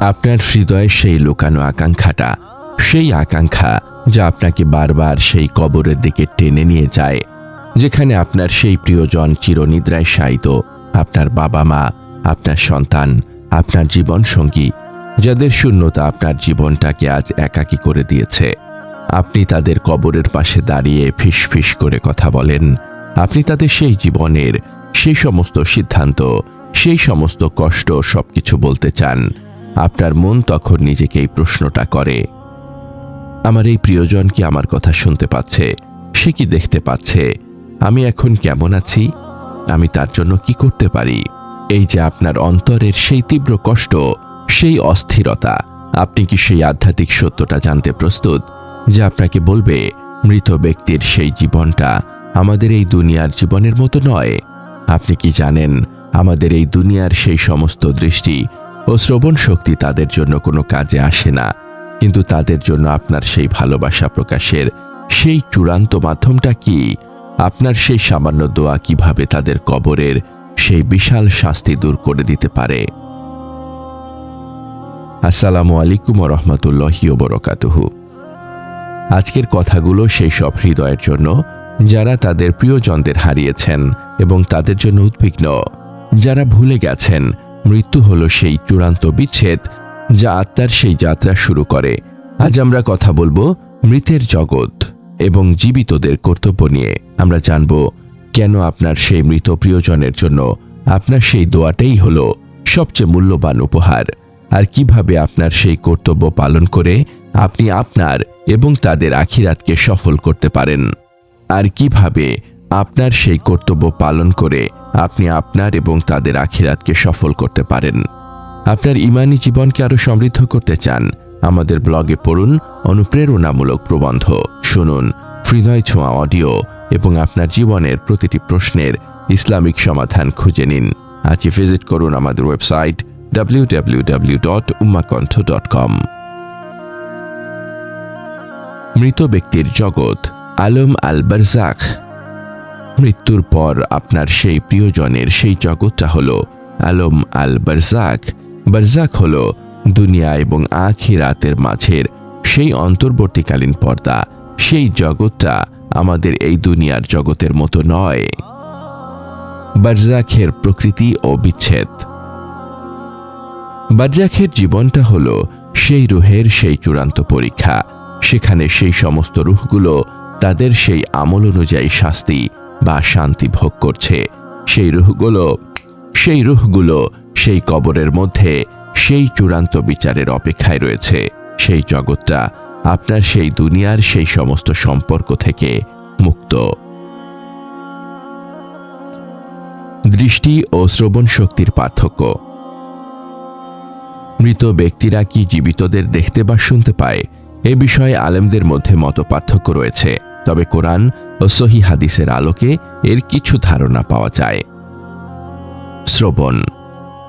আপনার হৃদয়ে সেই লুকানো আকাঙ্ক্ষাটা, সেই আকাঙ্ক্ষা যা আপনাকে বারবার সেই কবরের দিকে টেনে নিয়ে যায়, যেখানে আপনার সেই প্রিয়জন চিরনিদ্রায় শায়িত, আপনার বাবা মা, আপনার সন্তান, আপনার জীবন সঙ্গী যাদের শূন্যতা আপনার জীবনটাকে আজ একাকী করে দিয়েছে। আপনি তাদের কবরের পাশে দাঁড়িয়ে ফিস ফিস করে কথা বলেন। আপনি তাদের সেই জীবনের সেই সমস্ত সিদ্ধান্ত, সেই সমস্ত কষ্ট সবকিছু বলতে চান। আপনার মন তখন নিজেকে এই প্রশ্নটা করে। আমার এই প্রিয়জন কি আমার কথা শুনতে পাচ্ছে? সে কি দেখতে পাচ্ছে? আমি এখন কেমন আছি? আমি তার জন্য কি করতে পারি? এই যে আপনার অন্তরের সেই তীব্র কষ্ট, সেই অস্থিরতা, আপনি কি সেই আধ্যাত্মিক সত্যটা জানতে প্রস্তুত? যে আপনাকে বলবে, মৃত ব্যক্তির সেই জীবনটা আমাদের এই দুনিয়ার জীবনের মতো নয়। আপনি কি জানেন, আমাদের এই দুনিয়ার সেই সমস্ত দৃষ্টি ও শ্রবণ শক্তি তাদের জন্য কোনো কাজে আসে না। কিন্তু তাদের জন্য আপনার সেই ভালোবাসা প্রকাশের সেই চূড়ান্ত মাধ্যমটা কি? আপনার সেই সামান্য দোয়া কীভাবে তাদের কবরের সেই বিশাল শাস্তি দূর করে দিতে পারে? আসসালামু আলাইকুম রহমতুল্লাহি বরকাতুহু। আজকের কথাগুলো সেই সব হৃদয়ের জন্য, যারা তাদের প্রিয়জনদের হারিয়েছেন এবং তাদের জন্য উদ্বিগ্ন, যারা ভুলে গেছেন মৃত্যু হলো সেই চূড়ান্ত বিচ্ছেদ যা আত্মার সেই যাত্রা শুরু করে। আজ আমরা কথা বলব মৃতের জগৎ এবং জীবিতদের কর্তব্য নিয়ে। আমরা জানব কেন আপনার সেই মৃত প্রিয়জনের জন্য আপনার সেই দোয়াটাই হলো সবচেয়ে মূল্যবান উপহার। আর কীভাবে আপনার সেই কর্তব্য পালন করে আপনি আপনার এবং তাদের আখিরাতকে সফল করতে পারেন। আর কীভাবে আপনার সেই কর্তব্য পালন করে আপনি আপনার এবং তাদের আখিরাতকে সফল করতে পারেন। আপনার ইমানি জীবনকে আরও সমৃদ্ধ করতে চান। আমাদের ব্লগে পড়ুন অনুপ্রেরণামূলক প্রবন্ধ, শুনুন হৃদয় ছোঁয়া অডিও এবং আপনার জীবনের প্রতিটি প্রশ্নের ইসলামিক সমাধান খুঁজে নিন। আজই ভিজিট করুন আমাদের ওয়েবসাইট www.ummakonth.com মৃত ব্যক্তির জগৎ, আলম আল বারজাক মৃত্যুর পর আপনার সেই প্রিয়জনের সেই জগৎটা হলো আলম আল বারজাক বারজাক হলো দুনিয়া এবং আখিরাতের মাঝের সেই অন্তর্বর্তীকালীন পর্দা, সেই জগৎটা আমাদের এই দুনিয়ার জগতের মতো নয়। বারজাখের প্রকৃতি ও বিচ্ছেদ। বারজাখের জীবনটা হলো সেই রুহের সেই চূড়ান্ত পরীক্ষা, সেখানে সেই সমস্ত রুহগুলো তাদের সেই আমল অনুযায়ী শাস্তি বা শান্তি ভোগ করছে। সেই রুহগুলো সেই রুহগুলো সেই কবরের মধ্যে, সেই চূড়ান্ত বিচারের অপেক্ষায় রয়েছে। সেই জগৎটা আপনার সেই দুনিয়ার সেই সমস্ত সম্পর্ক থেকে মুক্ত। দৃষ্টি ও শ্রবণ শক্তির পার্থক্য। মৃত ব্যক্তিরা কি জীবিতদের দেখতে বা শুনতে পায়? এ বিষয়ে আলেমদের মধ্যে মত পার্থক্য রয়েছে। তবে কোরআন ও সহি হাদিসের আলোকে এর কিছু ধারণা পাওয়া যায়। শ্রবণ।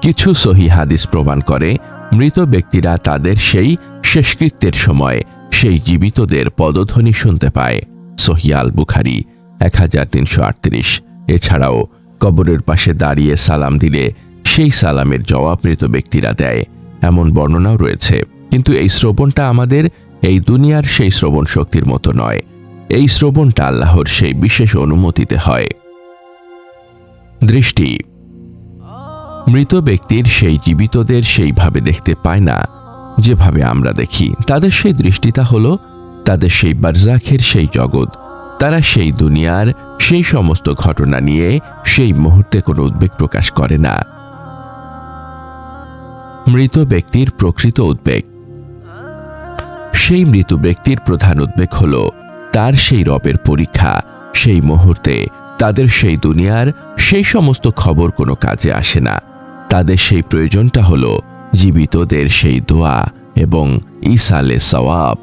কিছু সহি হাদিস প্রমাণ করে মৃত ব্যক্তিরা তাদের সেই শেষকৃত্যের সময় সেই জীবিতদের পদধ্বনি শুনতে পায়। সহিয়াল বুখারি এক হাজার তিনশো আটত্রিশ। এছাড়াও কবরের পাশে দাঁড়িয়ে সালাম দিলে সেই সালামের জবাব মৃত ব্যক্তিরা দেয়। এমন বর্ণনাও রয়েছে। কিন্তু এই শ্রবণটা আমাদের এই দুনিয়ার সেই শ্রবণ শক্তির মতো নয়। এই শ্রবণটা আল্লাহর সেই বিশেষ অনুমতিতে হয়। দৃষ্টি। মৃত ব্যক্তির সেই জীবিতদের সেইভাবে দেখতে পায় না। যেভাবে আমরা দেখি, তাদের সেই দৃষ্টিটা হলো তাদের সেই বারজাখের সেই জগৎ। তারা সেই দুনিয়ার সেই সমস্ত ঘটনা নিয়ে সেই মুহূর্তে কোনো উদ্বেগ প্রকাশ করে না। মৃত ব্যক্তির প্রকৃত উদ্বেগ। সেই মৃত ব্যক্তির প্রধান উদ্বেগ হল তার সেই রবের পরীক্ষা, সেই মুহূর্তে তাদের সেই দুনিয়ার সেই সমস্ত খবর কোনো কাজে আসে না। তাদের সেই প্রয়োজনটা হল জীবিতদের সেই দোয়া এবং ইসালে সওয়াব।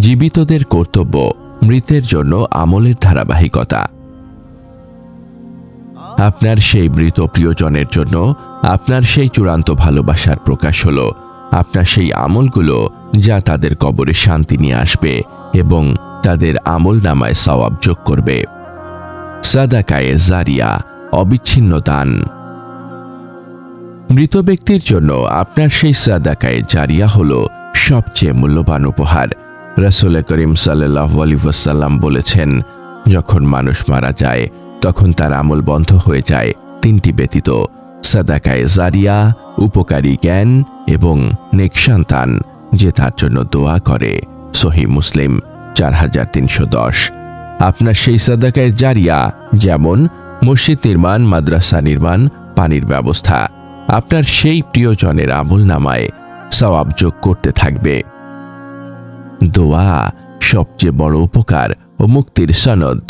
জীবিতদের কর্তব্য মৃতের জন্য আমলের ধারাবাহিকতা। আপনার সেই মৃত প্রিয়জনের জন্য আপনার সেই চূড়ান্ত ভালোবাসার প্রকাশ হলো আপনার সেই আমলগুলো যা তাদের কবরে শান্তি নিয়ে আসবে এবং তাদের আমল নামায় সওয়াব যোগ করবে। সাদাকায়ে জারিয়া, অবিচ্ছিন্ন দান। মৃত ব্যক্তির জন্য আপনার সেই সাদাকায়ে জারিয়া হলো সবচেয়ে মূল্যবান উপহার। রাসুল করিম সাল্লাহ আলিবাসাল্লাম বলেছেন, যখন মানুষ মারা যায়, তখন তার আমল বন্ধ হয়ে যায়, তিনটি ব্যতীত সাদাকায়ে জারিয়া, উপকারী জ্ঞান এবং নেক সন্তান যে তার জন্য দোয়া করে। সহি মুসলিম, চার হাজার তিনশো দশ। আপনার সেই সাদাকায় জারিয়া, যেমন মসজিদ নির্মাণ, মাদ্রাসা নির্মাণ, পানির ব্যবস্থা, আপনার সেই প্রিয়জনের আমল নামায় সওয়াব যোগ করতে থাকবে। দোয়া সবচেয়ে বড় উপকার ও মুক্তির সনদ।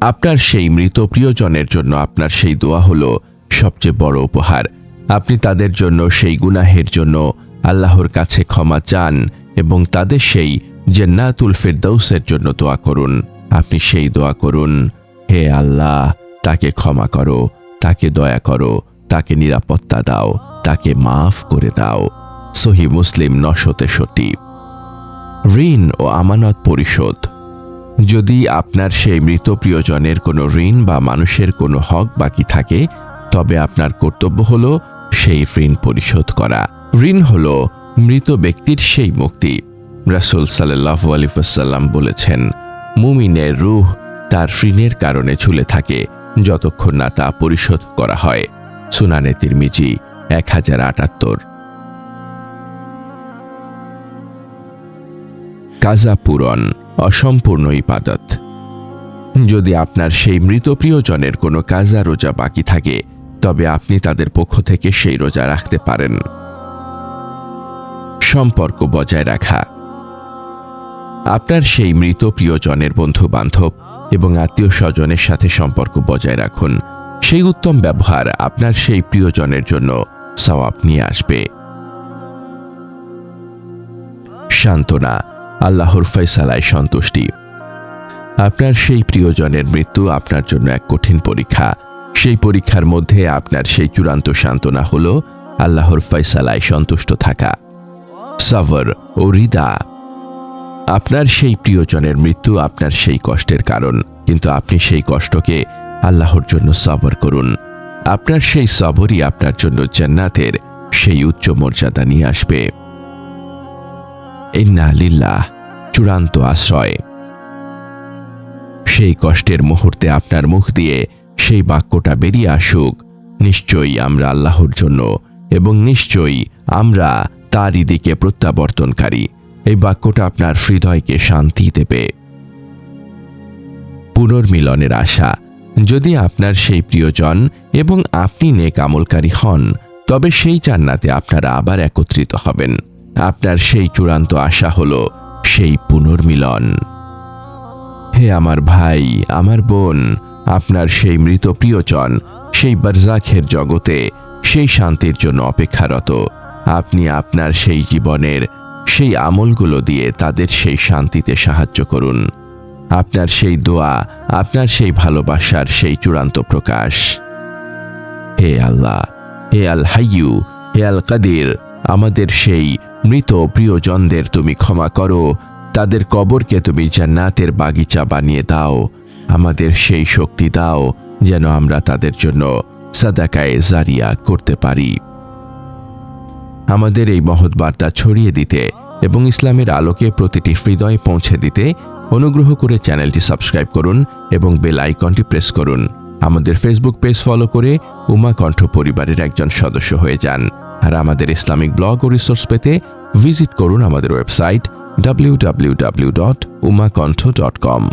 আপনার সেই মৃত প্রিয়জনের জন্য আপনার সেই দোয়া হলো সবচেয়ে বড় উপহার। আপনি তাদের জন্য সেই গুনাহের জন্য আল্লাহর কাছে ক্ষমা চান এবং তাদের সেই জেন্নাতুল ফেরদৌসের জন্য দোয়া করুন। আপনি সেই দোয়া করুন, হে আল্লাহ, তাকে ক্ষমা করো, তাকে দয়া করো, তাকে নিরাপত্তা দাও, তাকে মাফ করে দাও। সহি মুসলিম নশো তেষট্টি। ঋণ ও আমানত পরিশোধ। যদি আপনার সেই মৃত প্রিয়জনের কোনো ঋণ বা মানুষের কোনো হক বাকি থাকে তবে আপনার কর্তব্য হল সেই ঋণ পরিশোধ করা। ঋণ হল মৃত ব্যক্তির সেই মুক্তি। রাসুল সাল্লাহ আলিফাসাল্লাম বলেছেন, মুমিনের রুহ তার ঋণের কারণে ঝুলে থাকে, যতক্ষণ না তা পরিশোধ করা হয়। সুনানে তিরমিজি এক হাজার আটাত্তর। কাজা পূরণ, অসম্পূর্ণ ইবাদত। যদি আপনার সেই মৃত প্রিয়জনের কোনো কাজা রোজা বাকি থাকে তবে আপনি তাদের পক্ষ থেকে সেই রোজা রাখতে পারেন। সম্পর্ক বজায় রাখা। আপনার সেই মৃত প্রিয়জনের বন্ধু বান্ধব এবং আত্মীয় স্বজনের সাথে সম্পর্ক বজায় রাখুন। সেই উত্তম ব্যবহার আপনার সেই প্রিয়জনের জন্য সওয়াব নিয়ে আসবে। সান্ত্বনা, আল্লাহর ফয়সালায় সন্তুষ্টি। আপনার সেই প্রিয়জনের মৃত্যু আপনার জন্য এক কঠিন পরীক্ষা। সেই পরীক্ষার মধ্যে আপনার সেই চূড়ান্ত সান্ত্বনা হল আল্লাহর ফয়সালায় সন্তুষ্ট থাকা। সাভার ও রিদা আপনার সেই প্রিয়জনের মৃত্যু আপনার সেই কষ্টের কারণ, কিন্তু আপনি সেই কষ্টকে আল্লাহর জন্য সবর করুন। আপনার সেই সবরই আপনার জন্য জান্নাতের সেই উচ্চ মর্যাদা নিয়ে আসবে। ইন্না লিল্লাহ, চূড়ান্ত আশ্রয়। সেই কষ্টের মুহূর্তে আপনার মুখ দিয়ে সেই বাক্যটা বেরিয়ে আসুক। নিশ্চয়ই আমরা আল্লাহর জন্য এবং নিশ্চয়ই আমরা তারই দিকে প্রত্যাবর্তনকারী। এই বাক্যটা আপনার হৃদয়কে শান্তি দেবে। পুনর্মিলনের আশা। যদি আপনার সেই প্রিয়জন এবং আপনি নেক আমলকারী হন, তবে সেই জান্নাতে আপনারা আবার একত্রিত হবেন। আপনার সেই চূড়ান্ত আশা হল সেই পুনর্মিলন। হে আমার ভাই, আমার বোন আপনার সেই মৃত প্রিয়জন, সেই বারজাখের জগতে, সেই শান্তির জন্য অপেক্ষারত। আপনি আপনার সেই জীবনের, সেই আমলগুলো দিয়ে তাদের সেই শান্তিতে সাহায্য করুন। আপনার সেই দোয়া, আপনার সেই ভালোবাসার সেই চূড়ান্ত প্রকাশ। হে আল্লাহ, হে আল হাইয়ু, হে আল কাদির, আমাদের সেই মৃত প্রিয়জনদের তুমি ক্ষমা করো, তাদের কবরকে তুমি জান্নাতের বাগিচা বানিয়ে দাও। আমাদের সেই শক্তি দাও যেন আমরা তাদের জন্য সাদাকায়ে জারিয়া করতে পারি। আমাদের এই মহৎ বার্তা ছড়িয়ে দিতে এবং ইসলামের আলোকে প্রতিটি হৃদয়ে পৌঁছে দিতে অনুগ্রহ করে চ্যানেলটি সাবস্ক্রাইব করুন এবং বেল আইকনটি প্রেস করুন। আমাদের ফেসবুক পেজ ফলো করে উমা কণ্ঠ পরিবারের একজন সদস্য হয়ে যান। আর আমাদের ইসলামিক ব্লগ ও রিসোর্স পেতে ভিজিট করুন আমাদের website W W W dot Umakantha dot com